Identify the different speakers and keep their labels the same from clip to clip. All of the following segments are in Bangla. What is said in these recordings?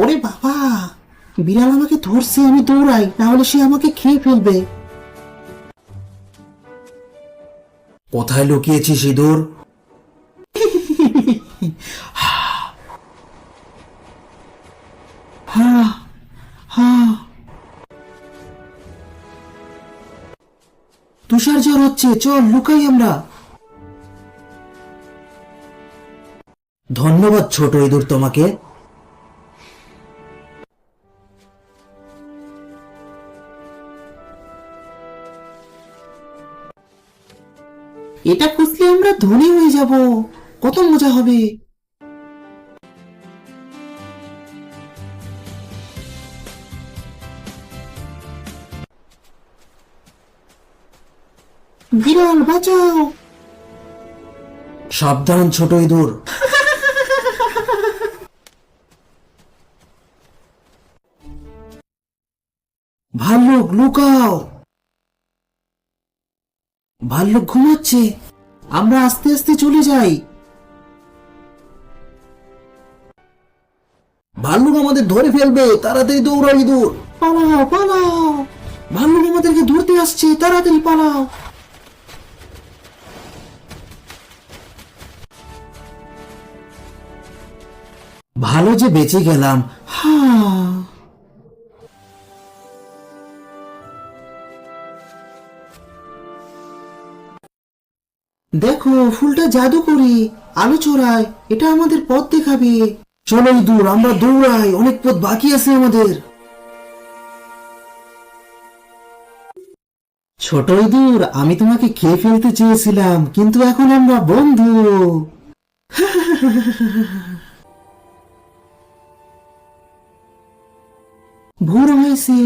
Speaker 1: ওরে বাবা বিড়াল আমাকে ধরছে আমি দৌড়াই না হলে সে আমাকে খেয়ে ফেলবে।
Speaker 2: কোথায় লুকিয়েছিস ইঁদুর
Speaker 1: হা হা। তুষার জ্বর হচ্ছে চল লুকাই আমরা।
Speaker 2: ধন্যবাদ ছোট ইঁদুর তোমাকে।
Speaker 1: এটা খুঁজলে আমরা ধনী হয়ে যাব। কত মজা হবে। বিড়াল বাঁচাও।
Speaker 2: সাবধান ছোট ইঁদুর।
Speaker 1: ভাল্লুক লুকাও। ভাল্লুক ঘুমাচ্ছে। আমরা আস্তে আস্তে চলে যাই।
Speaker 2: ভাল্লুক আমাদের ধরে ফেলবে তাড়াতাড়ি দৌড়াও ইঁদুর
Speaker 1: পালাও পালাও। ভাল্লুক আমাদেরকে ধরতে আসছে তাড়াতাড়ি পালাও।
Speaker 2: ভালো যে বেঁচে গেলাম।
Speaker 1: হা। দেখো, ফুলটা জাদু করি আলো ছড়ায়। এটা আমাদের পথ দেখাবে।
Speaker 2: চলো ইঁদুর, আমরা দৌড়াই। অনেক পথ বাকি আছে আমাদের।
Speaker 1: ছোট ইঁদুর, আমি তোমাকে খেয়ে ফেলতে চেয়েছিলাম, কিন্তু এখন আমরা বন্ধু। ভোর হয়েছে।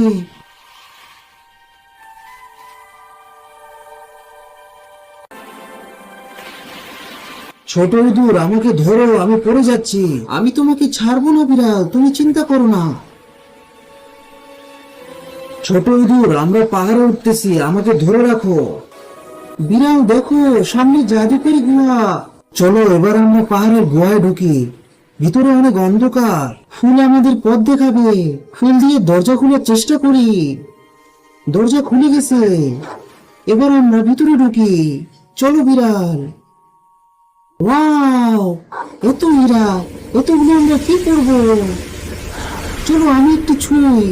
Speaker 2: ছোট ইঁদুর আমাকে ধরো, আমি পড়ে যাচ্ছি।
Speaker 1: আমি তোমাকে ছাড়বো না, বিড়াল। তুমি চিন্তা করো না।
Speaker 2: ছোট ইঁদুর আমরা পাহাড়ে উঠতেছি, আমাকে ধরে রাখো।
Speaker 1: বিড়াল, দেখো, সামনে জাদুকরি গুহা।
Speaker 2: চলো, এবার আমরা পাহাড়ের গুহায় ঢুকি। ভিতরে অনেক অন্ধকার।
Speaker 1: ফুল আমাদের পথ দেখাবে। ফুল দিয়ে দরজা খোলার চেষ্টা করি। দরজা খুলে গেছে। এবার আমরা ভিতরে ঢুকি। চলো, বিড়াল। ওয়াও এত হীরা এতগুলো আমরা কি করব? চলো আমি একটু ছুঁই।